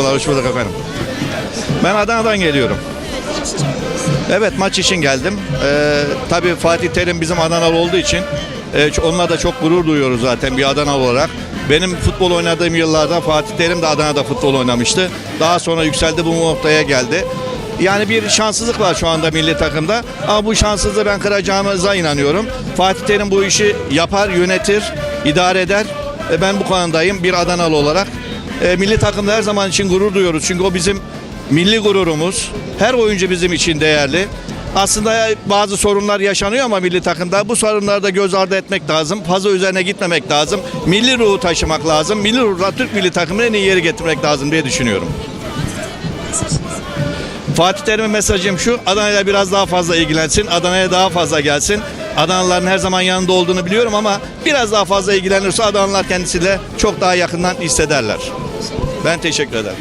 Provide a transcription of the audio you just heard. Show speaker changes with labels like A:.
A: Merhabalar, hoş bulduk efendim. Ben Adana'dan geliyorum. Evet, maç için geldim. Ee, tabii Fatih Terim bizim Adanalı olduğu için e, onunla da çok gurur duyuyoruz zaten bir Adanalı olarak. Benim futbol oynadığım yıllarda Fatih Terim de Adana'da futbol oynamıştı. Daha sonra yükseldi bu noktaya geldi. Yani bir şanssızlık var şu anda milli takımda. Ama bu şanssızlığı ben kıracağımıza inanıyorum. Fatih Terim bu işi yapar, yönetir, idare eder. E, ben bu konudayım bir Adanalı olarak. E, milli takımda her zaman için gurur duyuyoruz. Çünkü o bizim milli gururumuz. Her oyuncu bizim için değerli. Aslında bazı sorunlar yaşanıyor ama milli takımda bu sorunları da göz ardı etmek lazım. Fazla üzerine gitmemek lazım. Milli ruhu taşımak lazım. Milli ruhla Türk milli takımını en iyi yere getirmek lazım diye düşünüyorum. Fatih Terim'e mesajım şu. Adana'yla biraz daha fazla ilgilensin. Adana'ya daha fazla gelsin. Adanalıların her zaman yanında olduğunu biliyorum ama biraz daha fazla ilgilenirse Adanalılar kendisiyle çok daha yakından hissederler. Ben teşekkür ederim.